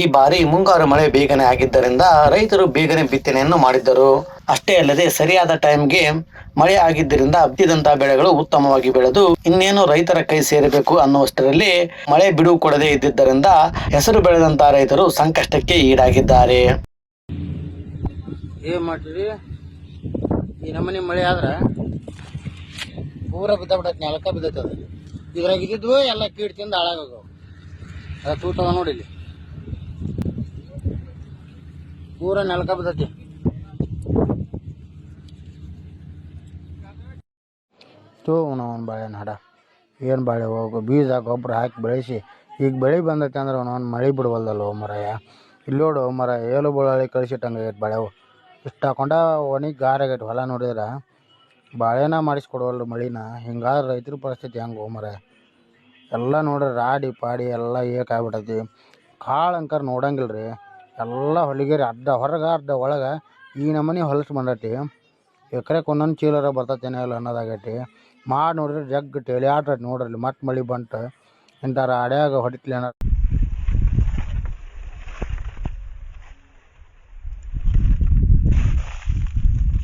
ಈ ಬಾರಿ ಮುಂಗಾರು ಮಳೆ ಬೇಗನೆ ಆಗಿದ್ದರಿಂದ ರೈತರು ಬೇಗನೆ ಬಿತ್ತನೆಯನ್ನು ಮಾಡಿದ್ದರು. ಅಷ್ಟೇ ಅಲ್ಲದೆ ಸರಿಯಾದ ಟೈಮ್ಗೆ ಮಳೆ ಆಗಿದ್ದರಿಂದ ಹಬ್ಬಿದಂತಹ ಬೆಳೆಗಳು ಉತ್ತಮವಾಗಿ ಬೆಳೆದು ಇನ್ನೇನು ರೈತರ ಕೈ ಸೇರಬೇಕು ಅನ್ನುವಷ್ಟರಲ್ಲಿ ಮಳೆ ಬಿಡುವು ಕೊಡದೇ ಇದ್ದಿದ್ದರಿಂದ ಹೆಸರು ಬೆಳೆದಂತಹ ರೈತರು ಸಂಕಷ್ಟಕ್ಕೆ ಈಡಾಗಿದ್ದಾರೆ. ಏನ್ ಮಾಡ್ರಿ ಈ ನಮ್ಮನೆ ಮಳೆ ಆದ್ರೆ ಪೂರ ಬಿದ್ದ ನೆಲಕ ಬಿದ್ದತ್ತದ ಇದ್ರಾಗ ಇದ್ದಿದ್ವು ಎಲ್ಲ ಕೀಡ್ ತಿಂದು ಹಾಳಾಗೋಗವು ಅದ ತೂಟ ನೋಡಿ ಇಲ್ಲಿ ಪೂರ ನೆಲಕ ಬರ್ತೈತಿ. ತೂ ಅವನವನ್ ಬಾಳೆಹಣ್ಣು ಹಡ. ಏನು ಬಾಳೆ ಹೋಗು, ಬೀಜ, ಗೊಬ್ಬರ ಹಾಕಿ ಬೆಳೆಸಿ. ಈಗ ಬೆಳೆ ಬಂದೈತೆ ಅಂದ್ರೆ ಅವನವನ್ ಮಳೆ ಬಿಡವಲ್ದಲ್ಲ ಮರಯ. ಇಲ್ಲಿ ನೋಡು ಮರ, ಏಲು ಬಳ್ಳಾಳಿ ಕಳಿಸಿಟ್ಟಂಗೆ ಆಗೈತೆ ಬಾಳೆವು ಇಷ್ಟು ಹಾಕೊಂಡ ಒಣಗಿ ಗಾರಾಗೈತೆ ಹೊಲ ನೋಡಿದ್ರೆ. ಬಾಳೆನ ಮಾಡಿಸ್ಕೊಡವಲ್ರು ಮಳಿನ. ಹಿಂಗಾದ್ರೆ ರೈತರ ಪರಿಸ್ಥಿತಿ ಹೆಂಗೆ ಮರ ಎಲ್ಲ ನೋಡ್ರಿ ರಾಡಿ ಪಾಡಿ ಎಲ್ಲ ಏಕಾಗ್ಬಿಟ್ಟೈತಿ ಕಾಳು ಅಂಕರ್ ನೋಡಂಗಿಲ್ಲ ರೀ ಎಲ್ಲ ಹೊಲಿಗೆರಿ ಅಡ್ಡ ಹೊರಗೆ ಅಡ್ಡ ಒಳಗೆ. ಈ ನಮೂನಿ ಹೊಲಸು ಬಂದೈತಿ. ಎಕರೆಕ್ ಒಂದೊಂದು ಚೀಲರ ಬರ್ತೈತೇನೋ ಇಲ್ಲ ಅನ್ನೋದಾಗೈತಿ. ಮಾಡಿ ನೋಡಿದ್ರೆ ಜಗ್ ಟೇಲಿ ಆಟ ನೋಡ್ರಿ ಮತ್ತೆ ಮಳೆ ಬಂತು. ಇಂಥವ್ರ ಅಡ್ಯಾಗ ಹೊಡಿತ್ಲಿ ಅನ್ನೋ